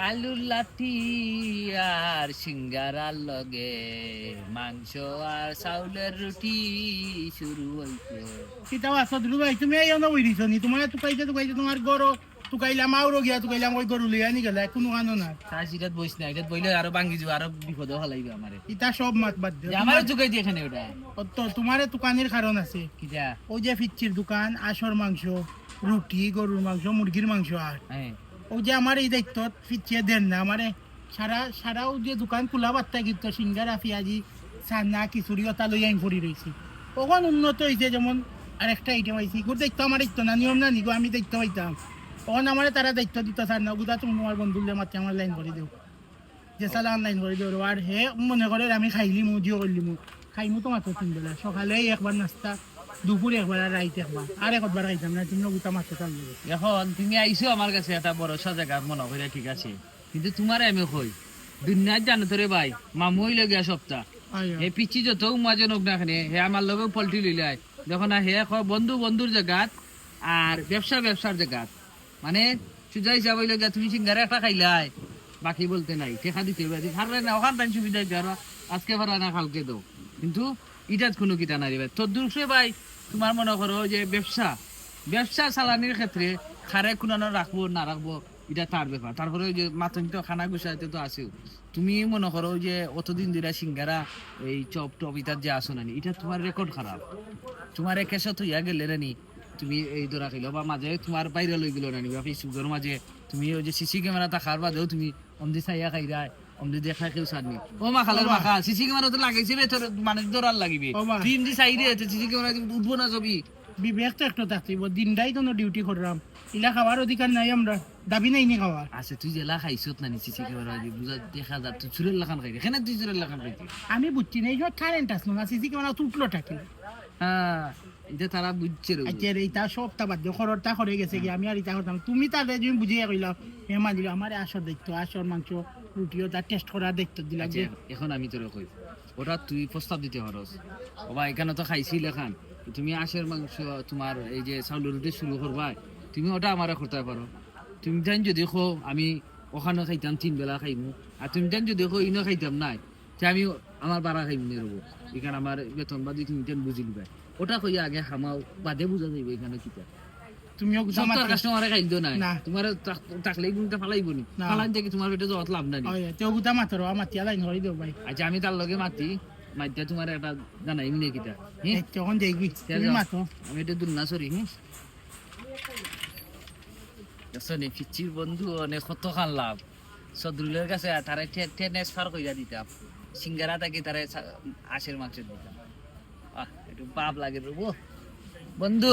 আলুর লাঠি আর সিঙ্গারার লগে। মাংস আর চাউলের রুটি শুরু হইছে কিতাও আছো দুলু ভাই তুমি এই বইরিছ নি? তোমার টুকাইছে টুকাইছে তোমার গরু। টুকাইলাম আউরো গিয়া টুকাইলাম ওই গরু লিয়া নি গেলা কোনো কানো না তার সিটাত বইস না এটাত বইলে আরও ভাঙ্গি যাব আরও বিপদ হলাইবে আমারে ইটা সব মাত বাদ দিও যে আমারও চুকাই দিয়ে এখানে ওটা তো তোমার দোকানের কারণ আছে। কিটা ওই যে ফিচ্ছির দোকান আশর মাংস রুটি গরুর মাংস মুরগির মাংস আর হ্যাঁ। ওই যে আমার এই দায়িত্ব ফিচ্ছিয়ে দেন না, আমারে সারা সারা ওই যে দোকান খোলা বার্তা কিন্তু সিঙ্গারা, পিঁয়াজি সান্না খিচুড়ি ওটা লই আইন পড়ি রয়েছি। কখন উন্নত হয়েছে যেমন আরেকটা আইটেম আইছি। গোর দায়িত্ব আমার দায়িত্ব না, নিয়ম না, নিগো আমি দায়িত্ব পাইতাম। তখন আমার তারা দায়িত্ব দিত, স্যার না গুদা, তুমি তোমার বন্ধুলে মাতে আমার লাইন করে দেও। যে সালা লাইন করে দেও আর হে মনে করে আমি খাইলি মু জিও করলি মু খাইমু তো তিন বেলা সকালে একবার নাস্তা দুপুরে একবার আর রাইতে একবার। আর একবার খাইতাম না তুমি গুতা মাত্র চালু এখন তুমি আইছো আমার কাছে একটা বড় জায়গা মনে করে ঠিক আছে। কিন্তু তোমারে আমি কই দুনিয়ার জানো তোরে ভাই মামু হইলে গিয়া সপ্তাহ। এই পিচ্ছি যত উমাজন হোক না হে আমার লগেও পল্টি লইলাই যখন হে কয় বন্ধু বন্ধুর জায়গাত আর ব্যবসা ব্যবসার জায়গাত মানে সুজা হিসাব হইলে গিয়া তুমি সিঙ্গারে একটা খাইলাই বাকি বলতে নাই টেকা দিতে হবে। খারলে না ওখান টাইম সুবিধা আজকে পারা না কালকে দাও। কিন্তু ইটাত কোনো কিটা নাই রে তোর দুঃখে ভাই তোমার মনে করো যে ব্যবসা ব্যবসা চালানির ক্ষেত্রে খারে কোনানো রাখব না রাখব এটা তার ব্যাপার তারপরে যে মাতন তো খানা গুছাইতে তো আছেও। তুমি মনে করো যে অতদিন ধরে সিঙ্গারা, এই চপ টপ ইটার যে আসো নানি, এটা তোমার রেকর্ড খারাপ। তোমার কেসা তো ইয়া গেলে রানি তুমি এই ধরা খাইলো বা মাঝে তোমার বাইরে লই গেলো নানি, বা ফেসবুকের মাঝে তুমি ওই যে সিসি ক্যামেরা থাকার বাদেও তুমি অমদি চাইয়া খাইরা অমদি দেখা কেউ সারনি ও মা খালের মাখা সিসি ক্যামেরা তো লাগাইছে রে তোর মানে ধরার লাগিবে। তুই এমনি চাই রে সিসি ক্যামেরা উঠবো না ছবি। বিবেক তো একটা থাকতেইব দিনটাই তো ডিউটি করলাম। ইলা খাওয়ার অধিকার নাই আমরা দাবি নাই নি খাওয়ার আচ্ছা তুই জেলা খাইছত না নিচে চিকে বড় বুঝা দেখা যা তুই চুরের লাখান খাই এখানে তুই চুরের লাখান খাইতে আমি বুঝছি না এই কারেন্ট আসলো না সিসি ক্যামেরা থাকে হ্যাঁ। এটা তারা বুঝছে আচ্ছা এইটা সবটা বাদ দিও খররটা করে গেছে কি আমি আর ইটা করতাম তুমি তাহলে তুমি বুঝিয়ে কইলাম মেহমান দিল আমার আসর দেখতো আসর মাংস রুটিও তার টেস্ট করার দেখতো দিলাম যে। এখন আমি তোরে কই ওটা তুই প্রস্তাব দিতে পারস বাবা এখানে তো খাইছিল এখান তুমি আশের মাংস তোমার এই যে চাউলের রুটি শুরু করবা তুমি ওটা আমারে করতে পারো তুমি জান যদি খো আমি ওখানে খাইতাম তিন বেলা খাইমু। আর তুমি জান যদি খো ইনো খাইতাম নাই। তে আমি আমার বাড়া খাইম নি রবো এখানে আমার বেতন বা দুই তিন দিন বুঝি লিবাই ওটা কইয়া আগে খামাও বাদে বুঝা যাইব এখানে কিটা তুমিও গুছা কাস্টমারে খাইল নাই। না। তোমার টাকলেই গুণটা ফালাইব নি। না। ফালাইন তোমার পেটে যাওয়াত লাভ নাই তেও গুতা মাত্র আমার তিয়া লাইন করে দিও ভাই। আচ্ছা আমি তার লগে মাতি মাইতে তোমার একটা জানাই মিলে কিটা হ্যাঁ তখন দেখবি। তুমি মাত্র আমি এটা দুল না সরি হ্যাঁ শোনে পিচির বন্ধু অনেক কত খান লাভ? সদরুলের কাছে তারা ট্রান্সফার কইরা দিতাম সিঙ্গারা তাকে তারা আশের মাংস দিতাম একটু পাপ লাগে বন্ধু